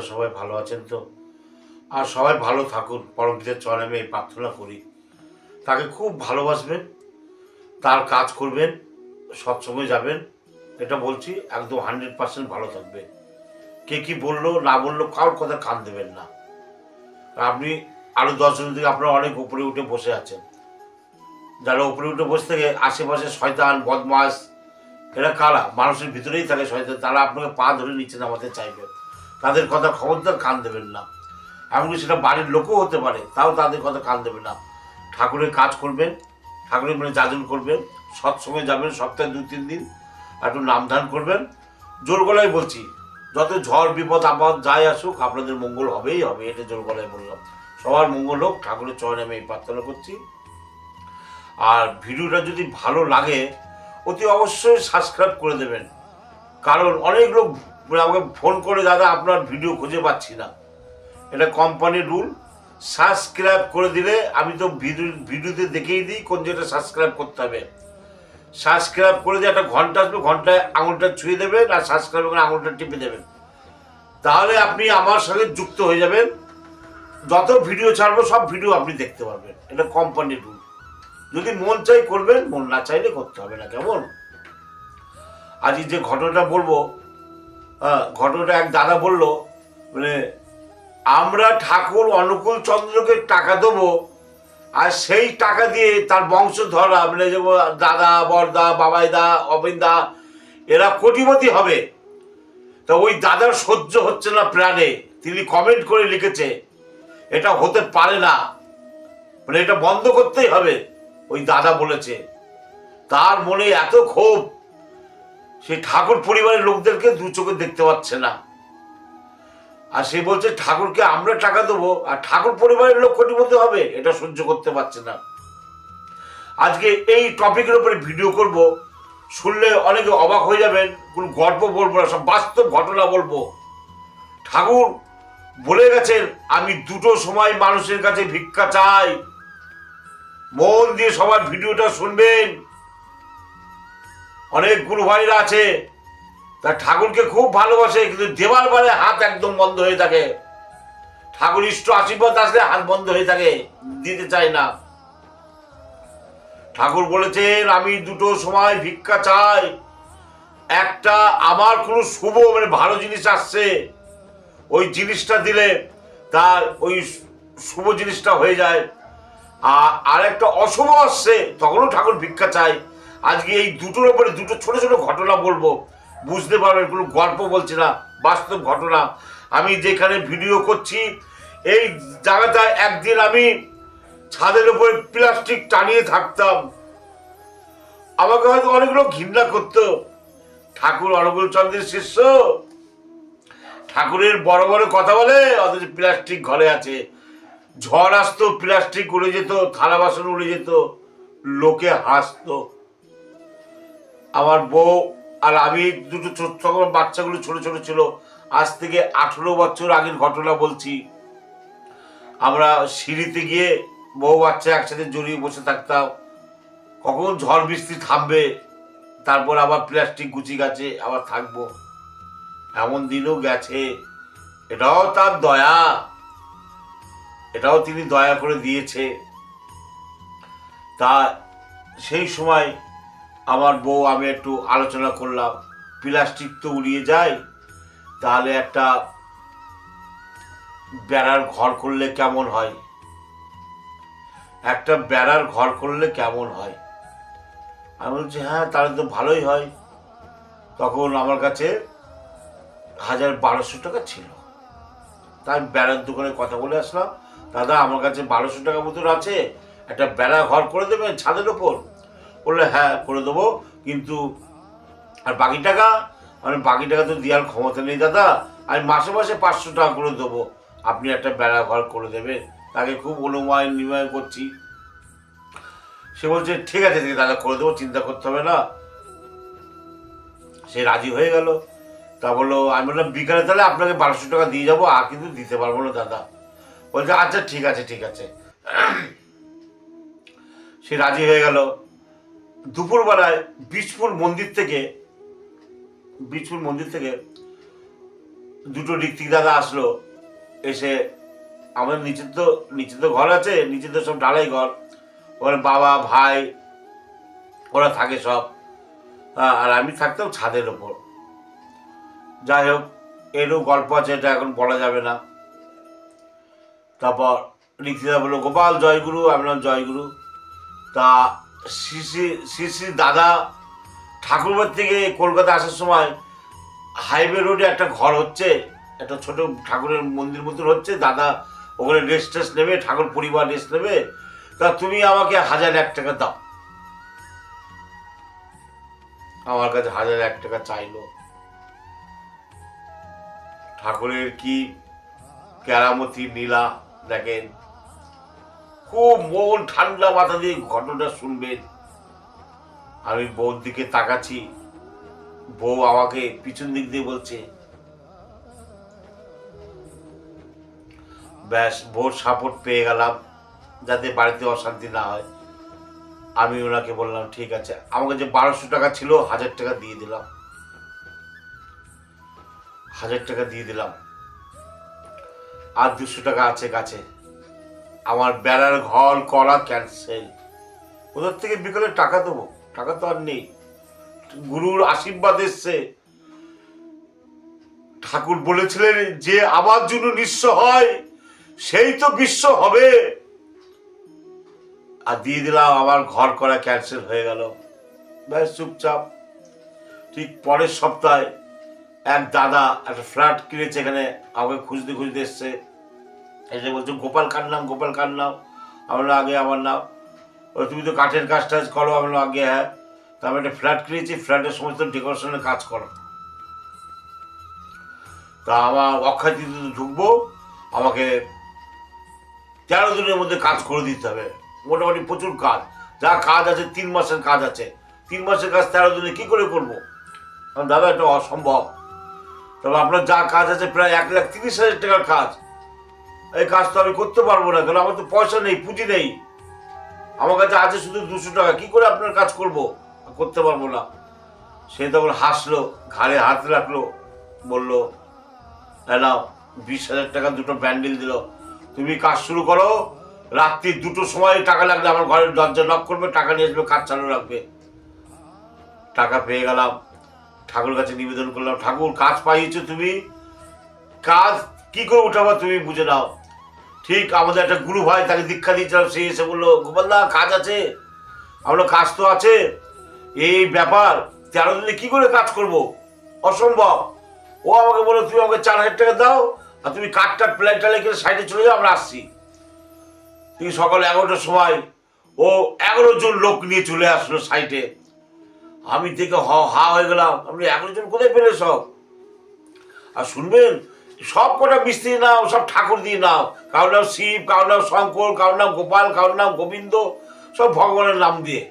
আপনারা সবাই ভালো আছেন তো? আর সবাই ভালো থাকুন পরমপিতের চরণে আমি এই প্রার্থনা করি। তাকে খুব ভালোবাসবেন, তার কাজ করবেন সৎসঙ্গে যাবেন, এটা বলছি একদম হান্ড্রেড পার্সেন্ট ভালো থাকবে কে কি বলল, না বলল, কারোর কথা কান দেবেন না। আপনি আরও দশজন থেকে আপনারা অনেক উপরে উঠে বসে আছেন। যারা উপরে উঠে বসে থেকে, আশেপাশে শয়তান বদমাস এরা কারা? মানুষের ভিতরেই থাকে শয়তান, তারা আপনাকে পা ধরে নিচে নামাতে চাইবে। তাদের কথা খবরদার কান দেবেন না। এমনকি সেটা বাড়ির লোকও হতে পারে, তাও তাদের কথা কান দেবেন না। ঠাকুরের কাজ করবেন, ঠাকুরের মানে যাজন করবেন সৎসঙ্গে যাবেন, সপ্তাহে দু, তিন দিন একটু নাম ধান করবেন। জোর গলায় বলছি, যত ঝড়, বিপদ, আপদ যাই আসুক, আপনাদের মঙ্গল হবেই হবে, এটা জোর গলায় বললাম। সবার মঙ্গল হোক, ঠাকুরের চরণে আমি এই প্রার্থনা করছি। আর ভিডিওটা যদি ভালো লাগে, অতি অবশ্যই সাবস্ক্রাইব করে দেবেন। কারণ অনেক লোক আমাকে ফোন করে, দাদা, আপনার ভিডিও খুঁজে পাচ্ছি না। এটা কোম্পানির রুল সাবস্ক্রাইব করে দিলে আমি তো ভিডিও ভিডিওতে দেখেই দিই কোন যেটা সাবস্ক্রাইব করতে হবে। সাবস্ক্রাইব করে দিয়ে একটা ঘণ্টা আসবে, ঘন্টায় আঙুলটা ছুঁয়ে দেবেন আর সাবস্ক্রাইব করে আঙুলটা টিপে দেবেন। তাহলে আপনি আমার সঙ্গে যুক্ত হয়ে যাবেন। যত ভিডিও ছাড়বো, সব ভিডিও আপনি দেখতে পারবেন। এটা কোম্পানির রুল যদি মন চাই করবেন, মন না চাইলে করতে হবে না। কেমন? আজ যে ঘটনাটা বলব ঘটনাটা এক দাদা বলল মানে আমরা ঠাকুর অনুকূল চন্দ্রকে টাকা দেবো, আর সেই টাকা দিয়ে তার বংশধররা মানে যেমন দাদা বরদা বাবাইদা, অবিন্দা, এরা কোটিপতি হবে। তা ওই দাদার সহ্য হচ্ছে না প্রাণে। তিনি কমেন্ট করে লিখেছে, এটা হতে পারে না। মানে এটা বন্ধ করতেই হবে। ওই দাদা বলেছে। তার মনে এত ক্ষোভ সেই ঠাকুর পরিবারের লোকদেরকে দু চোখে দেখতে পাচ্ছে না। আর সে বলছে, ঠাকুরকে আমরা টাকা দেবো, আর ঠাকুর পরিবারের লোক কোটিপতি হবে, এটা সহ্য করতে পারছে না। আজকে এই টপিকের উপরে ভিডিও করব। শুনলে অনেকে অবাক হয়ে যাবেন, কোনো গল্প বলব না, সব বাস্তব ঘটনা বলব। ঠাকুর বলে গেছেন, আমি দুটো সময় মানুষের কাছে ভিক্ষা চাই। মন দিয়ে সবার ভিডিওটা শুনবেন। অনেক গুরু ভাইরা আছে। তা ঠাকুরকে খুব ভালোবাসে, কিন্তু দেওয়ার বারে হাত একদম বন্ধ হয়ে থাকে। ঠাকুর ইষ্ট আশীর্বাদ আসলে হাত বন্ধ হয়ে থাকে, দিতে চায় না। ঠাকুর বলেছেন, আমি দুটো সময় ভিক্ষা চাই। একটা আমার কোনো শুভ মানে ভালো জিনিস আসছে, ওই জিনিসটা দিলে তার ওই শুভ জিনিসটা হয়ে যায়। আর আর একটা অশুভ আসছে, তখনও ঠাকুর ভিক্ষা চাই আজকে এই দুটোর ওপরে দুটো ছোট ছোট ঘটনা বলব। বুঝতে পারবেন কোনো গল্প বলছি না, বাস্তব ঘটনা। আমি যেখানে ভিডিও করছি, এই জায়গাটায় একদিন আমি ছাদের উপরে প্লাস্টিক টানিয়ে থাকতাম। আমাকে হয়তো অনেক লোক ঘৃণা করতো। ঠাকুর অনুকূল চন্দ্রের শিষ্য। ঠাকুরের বড় বড় কথা বলে, অথচ প্লাস্টিক ঘরে আছে। ঝড় আসতো, প্লাস্টিক উড়ে যেত, থালা বাসন উড়ে যেত, লোকে হাসতো। আমার বউ আর আমি দুটো ছোট, তখন বাচ্চাগুলো ছোট ছোট ছিল। আজ থেকে আঠেরো বছর আগের ঘটনা বলছি। আমরা সিঁড়িতে গিয়ে বউ বাচ্চা একসাথে জড়িয়ে বসে থাকতাম। কখন ঝড় বৃষ্টি থামবে, তারপর আবার প্লাস্টিক গুছি গাছে, আবার থাকব। এমন দিনও গেছে। এটাও তার দয়া। এটাও তিনি দয়া করে দিয়েছে। তা সেই সময় আমার বউ, আমি একটু আলোচনা করলাম। প্লাস্টিক তো উড়িয়ে যায়। তাহলে একটা বেড়ার ঘর করলে কেমন হয়? একটা বেড়ার ঘর করলে কেমন হয়? আমি বলছি হ্যাঁ তাহলে তো ভালোই হয়। তখন আমার কাছে হাজার বারোশো টাকা ছিল। তাই বেড়ার দোকানে কথা বলে আসলাম, দাদা, আমার কাছে বারোশো টাকা মতন আছে, একটা বেড়া ঘর করে দেবেন ছাদের ওপর? বললে হ্যাঁ করে দেবো। কিন্তু আর বাকি টাকা? মানে বাকি টাকা তো দেওয়ার ক্ষমতা নেই দাদা। আমি মাসে মাসে পাঁচশো টাকা করে দেবো। আপনি একটা বেড়া ঘর করে দেবেন। তাকে খুব অনুময় নিময় করছি। সে বলছে ঠিক আছে ঠিক আছে, দাদা করে দেবো চিন্তা করতে হবে না। সে রাজি হয়ে গেল। তা বলল আমি বললাম বিকালে তাহলে আপনাকে বারোশো টাকা দিয়ে যাব আর কিন্তু দিতে পারব না দাদা। বলছে আচ্ছা ঠিক আছে ঠিক আছে। সে রাজি হয়ে গেল। দুপুরবেলায় বীজপুর মন্দির থেকে, বীজপুর মন্দির থেকে দুটো ঋত্বিক দাদা আসলো, এসে আমাদের নিচে তো নিচে তো ঘর আছে নিচে তো সব ঢালাই ঘর। ওখানে বাবা, ভাই, ওরা থাকে সব। আর আমি থাকতাম ছাদের ওপর। যাই হোক, এরও গল্প আছে, এটা এখন বলা যাবে না। তারপর ঋত্বিদা বলল, গোপাল, জয়গুরু। আমি বললাম, জয়গুরু। তা শ্রী শ্রী শ্রী দাদা ঠাকুরবাড়ি থেকে কলকাতা আসার সময় হাইওয়ে রোডে একটা ঘর হচ্ছে, একটা ছোট ঠাকুরের মন্দির মতন হচ্ছে, দাদা ওখানে রেস্ট টেস্ট নেবে, ঠাকুর পরিবার রেস্ট নেবে, তা তুমি আমাকে হাজার এক টাকা দাও। আমার কাছে হাজার এক টাকা চাইলো। ঠাকুরের কি কেরামতি নীলা দেখেন খুব মন ঠান্ডা মাথা দিয়ে ঘটনা শুনবেন। আমি বউর দিকে তাকাচ্ছি। বউ আমাকে পিছন দিক দিয়ে বলছে, ব্যাস, বউর সাপোর্ট পেয়ে গেলাম, যাতে বাড়িতে অশান্তি না হয়। আমি ওনাকে বললাম, ঠিক আছে। আমাকে যে বারোশো টাকা ছিল, হাজার টাকা দিয়ে দিলাম। হাজার টাকা দিয়ে দিলাম। আর দুশো টাকা আছে কাছে আমার বেড়ার ঘর করা ক্যান্সেল ওদের থেকে বিকালে টাকা দেবো। টাকা তো আর নেই। গুরুর আশীর্বাদ এসছে। ঠাকুর বলেছিলেন যে আমার জন্য নিঃস্ব হয়, সেই তো বিশ্ব হবে। আর দিয়ে দিলাম, আমার ঘর করা ক্যান্সেল হয়ে গেল। ব্যাস, চুপচাপ। ঠিক পরের সপ্তাহে এক দাদা একটা ফ্ল্যাট কিনেছে এখানে, আমাকে খুঁজতে খুঁজতে এসছে। এসে বলছে গোপাল কার নাম? গোপাল কার নাম? আমার আগে আমার নাম। বলে, তুমি তো কাঠের কাজ টাজ করো আমি বললাম, আগে হ্যাঁ। তা আমি একটা ফ্ল্যাট কিনেছি ফ্ল্যাটের সমস্ত ডেকোরেশনের কাজ করো। তা আমার অক্ষয় তৃতীয়তে ঢুকবো আমাকে তেরো দিনের মধ্যে কাজ করে দিতে হবে। মোটামুটি প্রচুর কাজ। যা কাজ আছে তিন মাসের কাজ আছে। তিন মাসের কাজ তেরো দিনে কী করে করব? দাদা এটা অসম্ভব। তবে আপনার যা কাজ আছে প্রায় এক লাখ তিরিশ হাজার টাকার কাজ। এই কাজ তো আমি করতে পারব না, কারণ আমার তো পয়সা নেই, পুঁজি নেই। আমার কাছে আছে শুধু দুশো টাকা, কি করে আপনার কাজ করব? করতে পারব না। সে তখন হাসলো, ঘাড়ে হাত রাখল, বলল "এই নাও বিশ হাজার টাকা দুটো ব্যান্ডেল দিল। তুমি কাজ শুরু করো, রাত্রি দুটো সময় টাকা লাগলে আমার ঘরের দরজা লক করবে, টাকা নিয়ে আসবে, কাজ চালু রাখবে। টাকা পেয়ে গেলাম ঠাকুর কাছে নিবেদন করলাম, ঠাকুর, কাজ পাইয়েছো তুমি? কাজ কি করে উঠাবো তুমি, বুঝে নাও। ঠিক আমাদের একটা গুরু ভাই তাকে দীক্ষা দিয়েছিলাম, সে এসে বলল, গোপালদা, কাজ আছে? আমরা কাজ তো আছে। এই ব্যাপার, তেরো দিনে কি করে কাজ করব? অসম্ভব। ও আমাকে বলল, তুমি আমাকে চার হাজার টাকা দাও, আর তুমি কাঠ টাট প্লেট টালে কিনে সাইডে চলে যাও, আমরা আসছি। তুমি সকাল এগারোটার সময় ও এগারো জন লোক নিয়ে চলে আসলো সাইটে। আমি দেখে হা হয়ে গেলাম। আপনি এগারো জন কোথায় পেলে সব? আর শুনবেন সব কটা মিস্ত্রি নাও সব ঠাকুর দিয়ে নাও কারোর নাম শিব, কারোর নাম শঙ্কর, কারোর নাম গোপাল, কারোর নাম গোবিন্দ, সব ভগবানের নাম দিয়ে।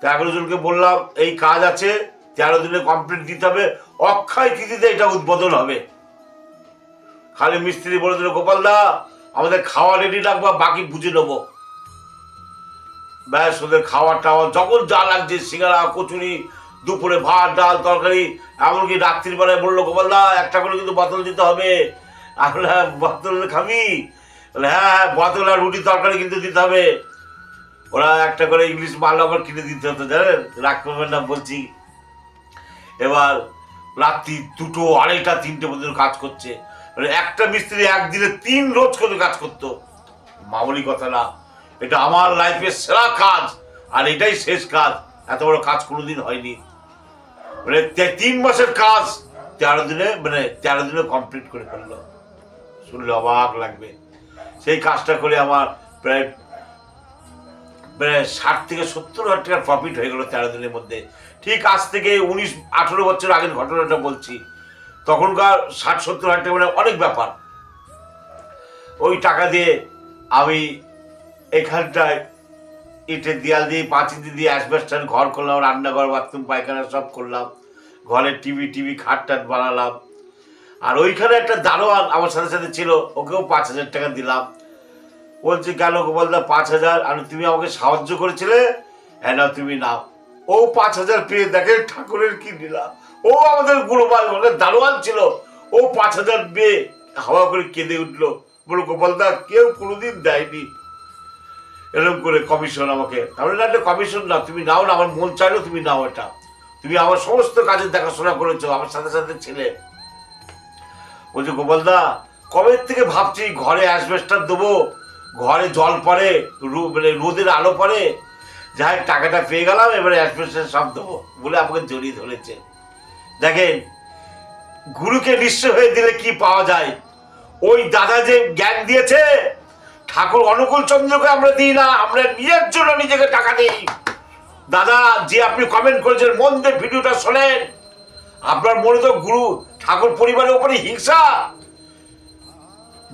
তো এগারো জনকে বললাম, এই কাজ আছে, তেরো দিনে কমপ্লিট দিতে হবে, অক্ষয় তিথিতে এটা উদ্বোধন হবে। খালি মিস্ত্রি বলে দিল, গোপাল দা, আমাদের খাওয়া রেডি রাখবা, বাকি বুঝে নেব। ব্যাস, ওদের খাওয়া টাওয়া যখন যা লাগছে, সিঙ্গারা, কচুরি দুপুরে ভাত, ডাল, তরকারি, এমনকি রাত্রিবেলায় বলল গোপালদা একটা করে কিন্তু বোতল দিতে হবে। আমরা বোতল খাবি? হ্যাঁ হ্যাঁ বোতল আর রুটি তরকারি কিন্তু দিতে হবে। ওরা একটা করে ইংলিশ মাল আবার কিনে দিতে হতো, জানেন? রাগ করবেন না, বলছি। এবার রাত্রি দুটো, আড়াইটা, তিনটে পর্যন্ত কাজ করছে। একটা মিস্ত্রি একদিনে তিন রোজ করে কাজ করতো। মামুলি কথা না, এটা আমার লাইফের সেরা কাজ, আর এটাই শেষ কাজ। এত বড় কাজ কোনোদিন হয়নি। মানে তিন মাসের কাজ, তেরো দিনে মানে তেরো দিনে কমপ্লিট করে ফেলল। শুনলে অবাক লাগবে। সেই কাজটা করে আমার প্রায় মানে ষাট থেকে সত্তর হাজার টাকার প্রফিট হয়ে গেল তেরো দিনের মধ্যে। ঠিক আজ থেকে উনিশ, আঠেরো বছর আগের ঘটনাটা বলছি। তখনকার ষাট, সত্তর হাজার টাকা মানে অনেক ব্যাপার। ওই টাকা দিয়ে আমি এখানটায় ইটের দেয়াল দিয়ে পাঁচ ইঞ্চি দিয়ে অ্যাসবেস্টার ঘর করলাম, রান্নাঘর, বাথরুম, পায়খানা সব করলাম। ঘরে টিভি টিভি, খাট টাট বানালাম। আর ওইখানে একটা দারোয়ান আমার সাথে সাথে ছিল, ওকেও পাঁচ হাজার টাকা দিলাম। বলছে, কেন গোপালদা পাঁচ হাজার? আর তুমি আমাকে সাহায্য করেছিলে? হ্যাঁ না, তুমি নাও। ও পাঁচ হাজার পেয়ে দেখে ঠাকুরের কি দিলাম ও আমাদের গুরুবাই ওখানে দারোয়ান ছিল। ও পাঁচ হাজার পেয়ে হাওয়া করে কেঁদে উঠল। বলো গোপালদা কেউ কোনোদিন দেয়নি। এরকম করে কমিশন আমাকে। একটা কমিশন না, তুমি নাও না, আমার মন চাইলো তুমি নাও এটা। তুমি আমার সমস্ত কাজের দেখাশোনা করেছ, আমার সাথে সাথে ছেলে। বলছে গোপালদা কবে থেকে ভাবছি ঘরে অ্যাসবেস্টার দেবো? ঘরে জল পড়ে মানে রোদের আলো পড়ে। যাই টাকাটা পেয়ে গেলাম, এবারে অ্যাসবেস্টার সব দেবো, বলে আমাকে জড়িয়ে ধরেছে। দেখেন, গুরুকে নিঃস্ব হয়ে দিলে কি পাওয়া যায়? ওই দাদা যে জ্ঞান দিয়েছে ঠাকুর অনুকূল চন্দ্রকে আমরা দিই না, আমরা নিজের জন্য নিজেকে টাকা দিই। দাদা, যে আপনি কমেন্ট করেছেন, মন দিয়ে ভিডিওটা শোনেন। আপনার মনে তো গুরু, ঠাকুর পরিবারের উপরে হিংসা।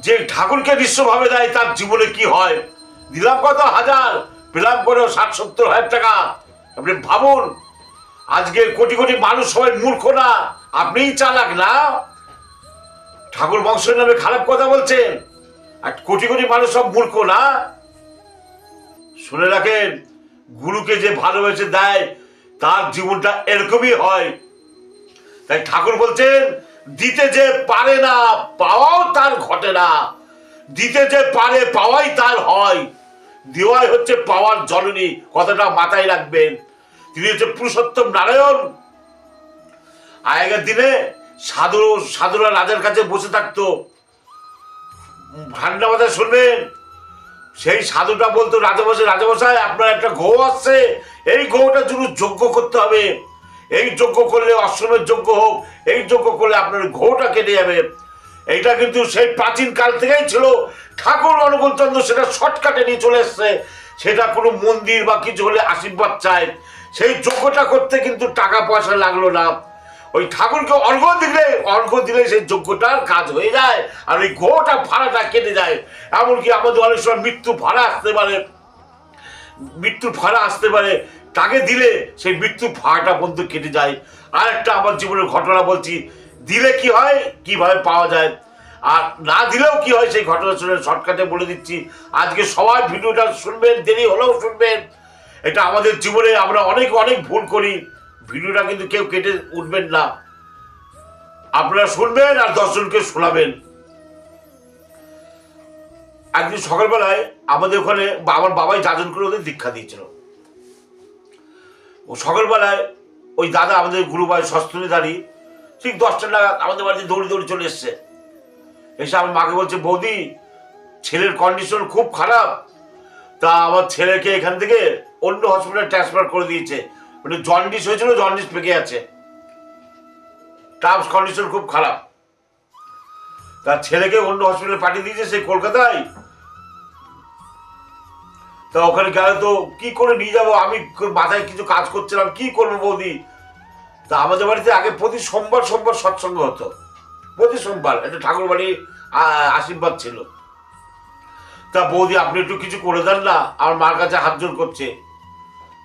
যে ঠাকুরকে নিঃস্বভাবে দেয়, তার জীবনে কি হয়? দিলাম কত হাজার, পেলাম করে ষাট, সত্তর হাজার টাকা। আপনি ভাবুন, আজকে কোটি কোটি মানুষ সবাই মূর্খ না, আপনিই চালাক না? ঠাকুর বংশের নামে খারাপ কথা বলছেন। আর কোটি কোটি মানুষ সব মূর্খ, না? শুনে রাখেন, গুরুকে যে ভালোবেসে দেয়, তার জীবনটা এরকমই হয়। তাই ঠাকুর বলছেন, দিতে যে পারে না পাওয়াও তার ঘটে না। দিতে যে পারে পাওয়াই তার হয়। দেওয়াই হচ্ছে পাওয়ার জননী, কথাটা মাথায় রাখবেন। তিনি হচ্ছে পুরুষোত্তম নারায়ণ। আগেকার দিনে সাধু, সাধুরা রাজার কাছে বসে থাকতো। ঠান্ডা মাথায় শুনবেন। সেই সাধুটা বলতো, রাজামশাই রাজামশাই, আপনার একটা গৌ আসছে। এই গৌটার জন্য যজ্ঞ করতে হবে। এই যজ্ঞ করলে অশ্রমের যজ্ঞ হোক, এই যজ্ঞ করলে আপনার ঘোটা কেটে যাবে। এইটা কিন্তু সেই প্রাচীন কাল থেকেই ছিল। ঠাকুর অনুকূল চন্দ্র সেটা শর্টকাটে নিয়ে চলে এসছে। সেটা কোনো মন্দির বা কিছু হলে আশীর্বাদ চায়। সেই যজ্ঞটা করতে কিন্তু টাকা পয়সা লাগল না। ওই ঠাকুরকে অর্ঘ দিলে অর্ঘ দিলে সেই যজ্ঞটার কাজ হয়ে যায় আর ওই গোটা ভাড়াটা কেটে যায়। এমনকি আমাদের অনেক সময় মৃত্যু ভাড়া আসতে পারে। মৃত্যুর ভাড়া আসতে পারে। তাকে দিলে সেই মৃত্যুর ভাড়াটা পর্যন্ত কেটে যায়। আর একটা আমার জীবনের ঘটনা বলছি। দিলে কি হয়? কীভাবে পাওয়া যায়? আর না দিলেও কি হয় সেই ঘটনা শুনে শর্টকাটে বলে দিচ্ছি। আজকে সবাই ভিডিওটা শুনবেন, দেরি হলেও শুনবেন। এটা আমাদের জীবনে আমরা অনেক অনেক ভুল করি। ভিডিওটা কিন্তু কেউ কেটে উঠবেন না। আপনারা শুনবেন আর দশজনকে শোনাবেন। একদিন সকালবেলায় আমাদের ওখানে আমার বাবাই যাজন করে ওদের দীক্ষা দিয়েছিল। ও সকালবেলায় ওই দাদা আমাদের গুরুভাই সস্তনে দাঁড়িয়ে ঠিক দশটা নাগাদ আমাদের বাড়িতে দৌড়ে দৌড়ে চলে এসছে। এসে আমার মাকে বলছে, বৌদি, ছেলের কন্ডিশন খুব খারাপ। তা আমার ছেলেকে এখান থেকে অন্য হসপিটালে ট্রান্সফার করে দিয়েছে। মানে জন্ডিস হয়েছিল জন্ডিস পেকে আছে। টার্মস কন্ডিশন খুব খারাপ। তার ছেলেকে অন্য হসপিটালে পাঠিয়ে দিয়েছে সেই কলকাতায়। তা ওখানে গেলে তো কি করে নিয়ে যাব? আমি মাথায় কিছু কাজ করছিলাম, কি করব বৌদি? তা আমাদের বাড়িতে আগে প্রতি সোমবার সোমবার সৎসঙ্গ হতো। প্রতি সোমবার একটা ঠাকুর বাড়ি আশীর্বাদ ছিল। তা বৌদি, আপনি একটু কিছু করে দেন না? আমার মার কাছে হাত জোর করছে।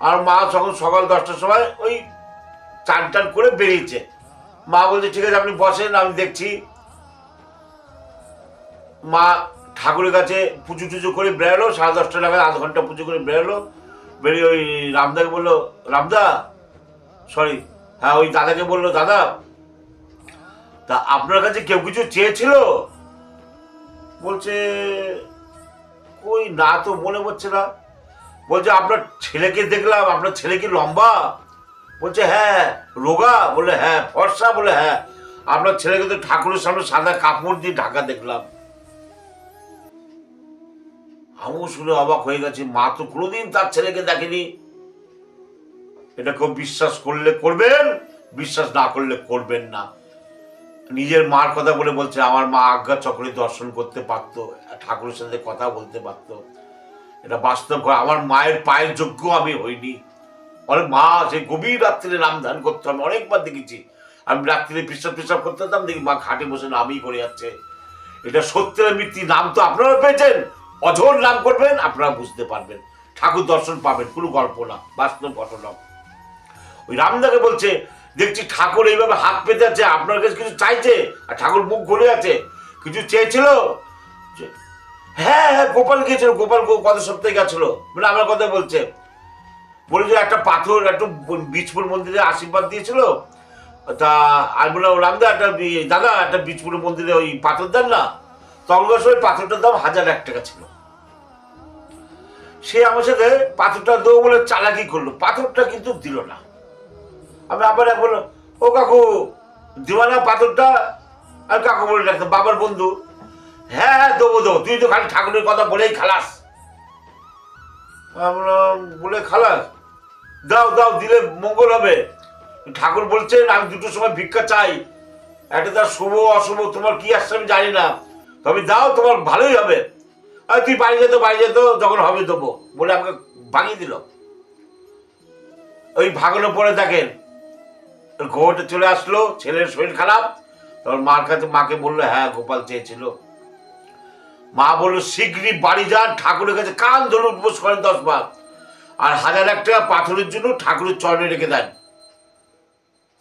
আর মা যখন সকাল দশটার সময় ওই চান টান করে বেরিয়েছে। মা বলছে, ঠিক আছে, আপনি বসেন, আমি দেখছি। মা ঠাকুরের কাছে পুজো টুজো করে বেরোলো, সাড়ে দশটা নাগাদ, আধ ঘণ্টা পুজো করে বেরোলো। বেরিয়ে ওই রামদাকে বলল, রামদা সরি হ্যাঁ ওই দাদাকে বলল, দাদা, তা আপনার কাছে কেউ কিছু চেয়েছিল? বলছে, কই, না তো মনে পড়ছে না। বলছে, আপনার ছেলেকে দেখলাম, আপনার ছেলে কি লম্বা? বলছে হ্যাঁ রোগা। বলে হ্যাঁ ফর্সা। বলে হ্যাঁ আপনার ছেলেকে তো ঠাকুরের সামনে সাদা কাপড় দিয়ে ঢাকা দেখলাম। আমিও শুনে অবাক হয়ে গেছি, মা তো কোনোদিন তার ছেলেকে দেখেনি। এটা কেউ বিশ্বাস করলে করবেন, বিশ্বাস না করলে করবেন না। নিজের মার কথা বলে বলছে, আমার মা আজ্ঞা চক্রে দর্শন করতে পারতো, ঠাকুরের সাথে কথা বলতে পারতো। এটা বাস্তব কথা। আমার মায়ের পায়ের যোগ্য আমি হইনি। অনেক মা সেই গভীর রাত্রে নাম ধ্যান করতে আমি অনেকবার দেখেছি। আমি রাত্রিরে পিসাব পিসাব করতে যেতাম, দেখি মা খাটে বসে নামই করে যাচ্ছে। এটা সত্যের মিথ্যি নাম তো আপনারা পেয়েছেন। অঝোর নাম করবেন, আপনারা বুঝতে পারবেন। ঠাকুর দর্শন পাবেন, কোনো গল্প না, বাস্তব ঘটনা। ওই রামদাকে বলছে, দেখছি ঠাকুর এইভাবে হাত পেতে আছে, আপনার কাছে কিছু চাইছে? আর ঠাকুর মুখ ঘুরে আছে, কিছু চেয়েছিল? হ্যাঁ হ্যাঁ গোপাল গিয়েছিল, গোপাল গত সপ্তাহে গেছিল? মানে আমার কথা বলছে। বলে যে একটা পাথর, একটু বীজপুর মন্দিরে আশীর্বাদ দিয়েছিল। তা আমি বললাম রামদা, একটা দাদা, একটা বীজপুর মন্দিরে ওই পাথর দেন না? তখনকার সময় পাথরটার দাম হাজার এক টাকা ছিল। সে আমার সাথে পাথরটা দেবো বলে চালাকি করল। পাথরটা কিন্তু দিল না। আমি আবার এক বললাম, ও কাকু দিবা না পাথরটা? আর কাকু বলে ডাকতাম বাবার বন্ধু। হ্যাঁ হ্যাঁ দেবো দেবো। তুই তো খালি ঠাকুরের কথা বলেই খালাস। আমরা বলে খালাস। দাও দাও, দিলে মঙ্গল হবে। ঠাকুর বলছেন, আমি দুটোর সময় ভিক্ষা চাই। একটা তার শুভ, অশুভ, তোমার কি আসছে আমি জানি না। তবে দাও, তোমার ভালোই হবে। আর তুই বাড়ি যেত বাড়ি যেত, যখন হবে দেবো। বলে আমাকে ভাঙিয়ে দিল। ওই ভাগানোর পরে দেখেন। ঘোটে চলে আসলো, ছেলের শরীর খারাপ। তখন মার কাছে মাকে বলল হ্যাঁ গোপাল চেয়েছিল। মা বলল শীঘ্রই বাড়ি যান, ঠাকুরের কাছে কান ধরে উঠবোস করেন দশ বার আর হাজার এক টাকা পাথরের জন্য ঠাকুরের চরণে রেখে দেন।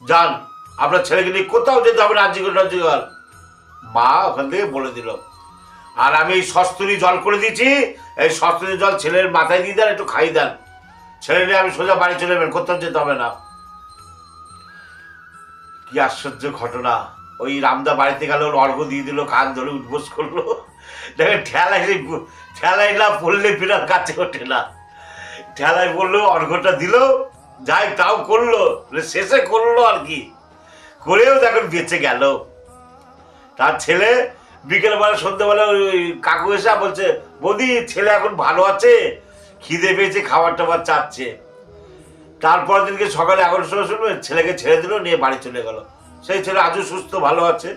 যান, আপনার ছেলেকে নিয়ে কোথাও যেতে হবে রাজ্যগর রাজ্যগর মা ওখান থেকে বলে দিল, আর আমি এই সস্তরি জল করে দিয়েছি, এই সস্তরি জল ছেলের মাথায় দিয়ে দেন, একটু খাই দেন। ছেলে নিয়ে আমি সোজা বাড়ি চলে যাবেন, কোথাও যেতে হবে না। কি আশ্চর্য ঘটনা, ওই রামদা বাড়িতে গেল অর্ঘ দিয়ে দিল, কান ধরে উঠবোস করল। দেখে ঠেলাই ঠেলাই না পড়লে বিরাট কাছে ওঠে না। ঠেলায় বলল অর্ঘটা দিল, যাই তাও করল শেষে করল আর কি। করেও দেখুন বেঁচে গেল। তার ছেলে বিকেলবেলা, সন্ধ্যেবেলা ওই কাকু এসে বলছে, বৌদি, ছেলে এখন ভালো আছে? খিদে পেয়েছে, খাবার টাবার চাচ্ছে। তারপর দিনকে সকালে এগারোটার সময় শুনবে ছেলেকে ছেড়ে দিল, নিয়ে বাড়ি চলে গেল। সেই ছেলে আজও সুস্থ, ভালো আছে।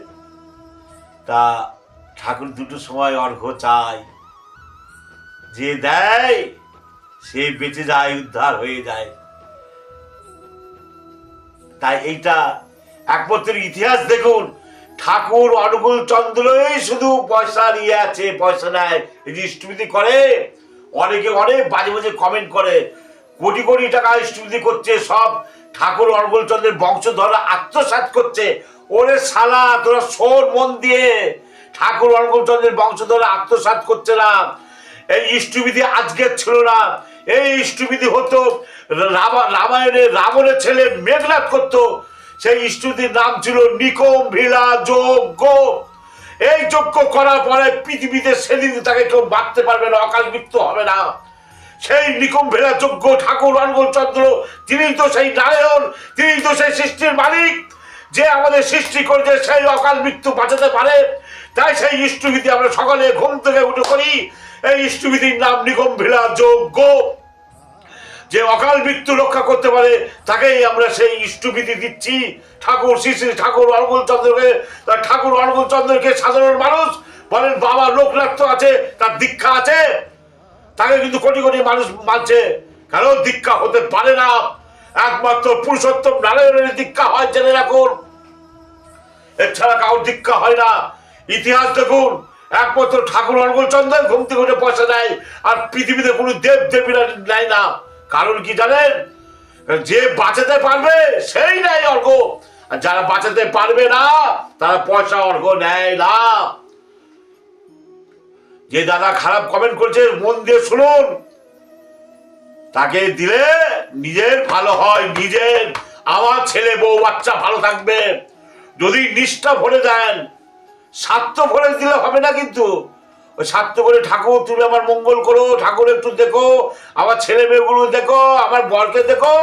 তা ঠাকুর দুটো সময় অর্ঘ চাই যে দেয়, সে বেঁচে যায়, উদ্ধার হয়ে যায়। তাই এইটা একমাত্র ইতিহাস দেখুন। ঠাকুর অনুকূল চন্দ্রই শুধু পয়সা নিয়ে আছে, পয়সা নেয় রিস্টুবিধি করে। অনেকে অনেক বাজে বাজে কমেন্ট করে। কোটি কোটি টাকা স্টুবিধি করছে, সব ঠাকুর অনুকূল চন্দ্রের বংশধর আত্মসাৎ করছে। ওরে শালা, তোরা শোন মন দিয়ে। ঠাকুর অনুকূল বংশধরে আত্মসাৎ করছে না। এই ইষ্টবিধি আজকের ছিল না। এই ইষ্টবিধি হতো রামা- রামায়ণে রাবণের ছেলে মেঘনাথ করতো। সেই ইষ্টবিধির নাম ছিল নিকম ভিলা যজ্ঞ। এই যজ্ঞ করার পরে পৃথিবীতে সেদিন তাকে কেউ বাঁচতে পারবে না, অকাল মৃত্যু হবে না। সেই নিকম ভেলা যজ্ঞ ঠাকুর অনুকূল চন্দ্র তিনি তো সেই নারায়ণ, তিনি তো সেই সৃষ্টির মালিক। যে আমাদের সৃষ্টি করেছে, সেই অকাল মৃত্যু বাঁচাতে পারে। তাই সেই ইষ্টবিধি আমরা সকালে ঘুম থেকে উঠে করি এই ইষ্টবিধির নাম নিগম ভিলা যজ্ঞ। যে অকাল মৃত্যু রক্ষা করতে পারে, তাকেই আমরা সেই ইষ্টবিধি দিচ্ছি। ঠাকুর, শ্রী শ্রী ঠাকুর অনুকূল চন্দ্রকে ঠাকুর অনুকূল চন্দ্রকে সাধারণ মানুষ বলেন, বাবা, লোকনাথ তো আছে, তার দীক্ষা আছে। তাকে কিন্তু কোটি কোটি মানুষ মানছে। কেন? দীক্ষা হতে পারে না। একমাত্র পুরুষোত্তম নারায়ণের দীক্ষা হয়, জেনে রাখুন। এছাড়া কারোর দীক্ষা হয় না। ইতিহাস দেখুন, একমাত্র ঠাকুর অনুকূল চন্দ্রের ঘুম থেকে উঠে পয়সা দেয় আর পৃথিবীতে কোনো দেব দেবীরা নেয় না। কারণ কি জানেন? যে বাঁচাতে পারবে, সেই নেয় অর্ঘ। আর যারা বাঁচাতে পারবে না, তারা পয়সা অর্ঘ নেয় না। যে দাদা খারাপ কমেন্ট করছে, মন দিয়ে শুনুন। তাকে দিলে নিজের ভালো হয়, নিজের। আমার ছেলে বউ বাচ্চা ভালো থাকবে। যদি নিষ্ঠা ভরে দেন স্বার্থ ভরে দিলে হবে না কিন্তু। ওই স্বার্থ করে ঠাকুর, তুমি আমার মঙ্গল করো, ঠাকুর একটু দেখো, আমার ছেলে মেয়েগুলো দেখো, আমার বরকে দেখো,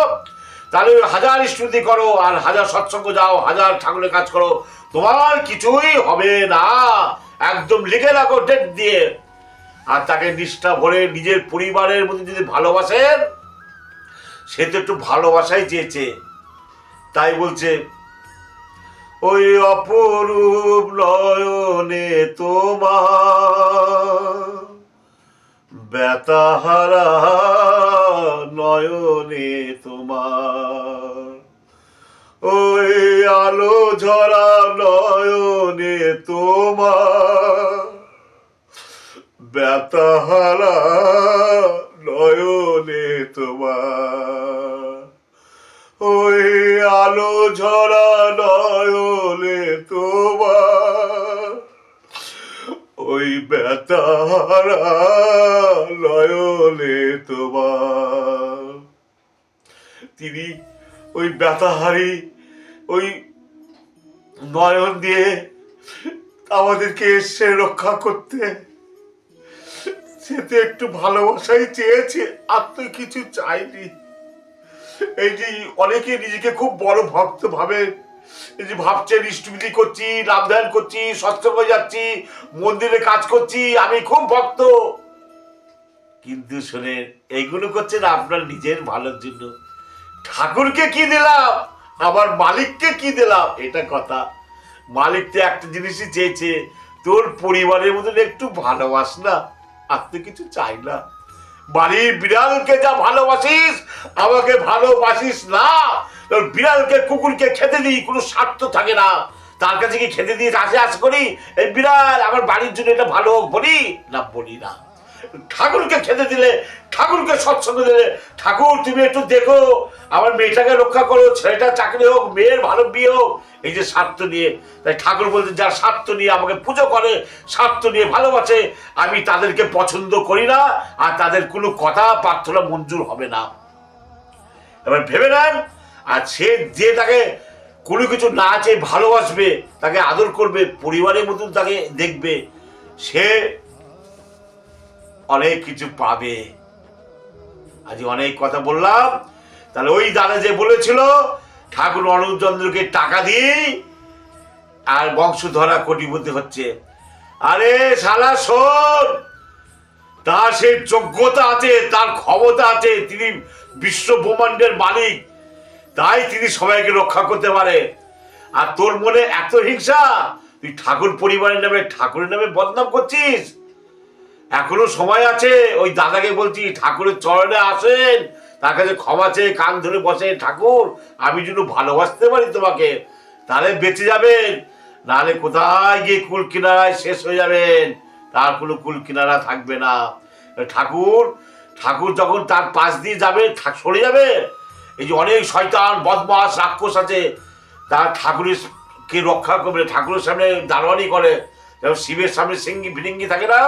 তাহলে হাজার স্তুতি করো, আর হাজার সৎসঙ্গ যাও, হাজার ঠাকুরের কাজ করো, তোমার কিছুই হবে না। একদম লিখে রাখো ডেট দিয়ে। আর তাকে নিষ্ঠা ভরে নিজের পরিবারের মধ্যে যদি ভালোবাসেন, সে তো একটু ভালোবাসাই চেয়েছে। তাই বলছে ওই অপরূপ নয়নে তোমার। নয়নে তোমার। ওই আলো ঝরা নয়নে তোমার। নয়নে তোমার। ওই আলো ঝরা নয়নে তোমার। ওই নয়নে তোমার। তিনি ওই ব্যথাহারি ওই নয়ন দিয়ে আমাদেরকে এসে রক্ষা করতে। সে তো একটু ভালোবাসাই চেয়েছে, আর তো কিছু চাইনি। এই যে অনেকে নিজেকে খুব বড় ভক্ত ভাবে, এই যে ভাবছে ইষ্টবিধি করছি নাম ধ্যান করছি, সৎসঙ্গে যাচ্ছি, মন্দিরে কাজ করছি, আমি খুব ভক্ত। কিন্তু শোনেন এইগুলো করছেন আপনার নিজের ভালোর জন্য। ঠাকুরকে কি দিলাম? আমার মালিককে কি দিলাম? এটা কথা। মালিক তো একটা জিনিসই চেয়েছে, তোর পরিবারের মতন একটু ভালোবাস না, আর তো কিছু চাই না। বাড়ির বিড়ালকে যা ভালোবাসিস, আমাকে ভালোবাসিস না। বিড়ালকে, কুকুরকে খেতে দিই, কোনো স্বার্থ থাকে না। তার কাছে কি খেতে দিয়ে আসে আস করি? এই বিড়াল, আমার বাড়ির জন্য এটা ভালো হোক বলি? না বলি না। ঠাকুরকে খেতে দিলে, ঠাকুরকে সৎসঙ্গ দিলে, ঠাকুর তুমি একটু দেখো, আমার মেয়েটাকে রক্ষা করো, ছেলেটা চাকরি হোক, মেয়ের ভালো বিয়ে হোক। এই যে স্বার্থ নিয়ে, তাই ঠাকুর বলতে যার স্বার্থ নিয়ে আমাকে পুজো করে, স্বার্থ নিয়ে ভালোবাসে, আমি তাদেরকে পছন্দ করি না, আর তাদের কোনো কথা প্রার্থনা মঞ্জুর হবে না। এবার ভেবে নেন, আর সে যে তাকে কোনো কিছু না আছে ভালোবাসবে, তাকে আদর করবে, পরিবারের মতন তাকে দেখবে, সে অনেক কিছু পাবে। আজ অনেক কথা বললাম। তাহলে ওই দাদা যে বলেছিল, ঠাকুর অনুচন্দ্রকে টাকা দিয়ে আর বংশধরা কোটিপতি হচ্ছে। আরে সালা শোন! তার সেই যোগ্যতা আছে, তার ক্ষমতা আছে, তিনি বিশ্ব ব্রহ্মাণ্ডের মালিক। তাই তিনি সবাইকে রক্ষা করতে পারে। আর তোর মনে এত হিংসা? তুই ঠাকুর পরিবারের নামে, ঠাকুরের নামে বদনাম করছিস? এখনও সময় আছে? ওই দাদাকে বলছি, ঠাকুরের চরণে আসেন। তার কাছে ক্ষমা চেয়ে কান ধরে বসে, ঠাকুর, আমি যেন ভালোবাসতে পারি তোমাকে, তাহলে বেঁচে যাবেন, নাহলে কোথায় গিয়ে কুল কিনারায় শেষ হয়ে যাবেন? তার কোনো কুল কিনারা থাকবে না। ঠাকুর ঠাকুর যখন তার পাশ দিয়ে যাবে সরে যাবে, এই যে অনেক শয়তান বদমাস রাক্ষস আছে, তার ঠাকুরের কে রক্ষা করবে ঠাকুরের সামনে দারোয়ানি করে, যেমন শিবের সামনে সিঙ্গি ফিরিঙ্গি থাকে না?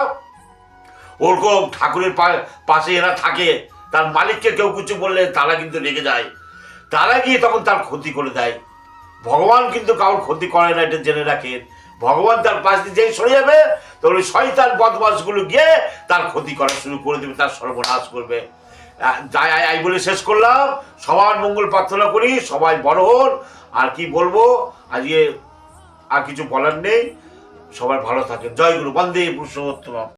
ওরকম ঠাকুরের পাশে এরা থাকে, তার মালিককে কেউ কিছু বললে তারা কিন্তু রেগে যায়। তারা গিয়ে তখন তার ক্ষতি করে দেয়। ভগবান কিন্তু কারোর ক্ষতি করে না, এটা জেনে রাখেন। ভগবান তার পাশ দিয়ে যেই সরে যাবে তখন ওই শয়তান বদমাসগুলো গিয়ে তার ক্ষতি করা শুরু করে দেবে, তার সর্বনাশ করবে। যাই, আই বলে শেষ করলাম। সবার মঙ্গল প্রার্থনা করি, সবাই বড় হন। আর কি বলব, আজকে আর কিছু বলার নেই। সবাই ভালো থাকে জয় গুরু। বন্দে পুরুষোত্তম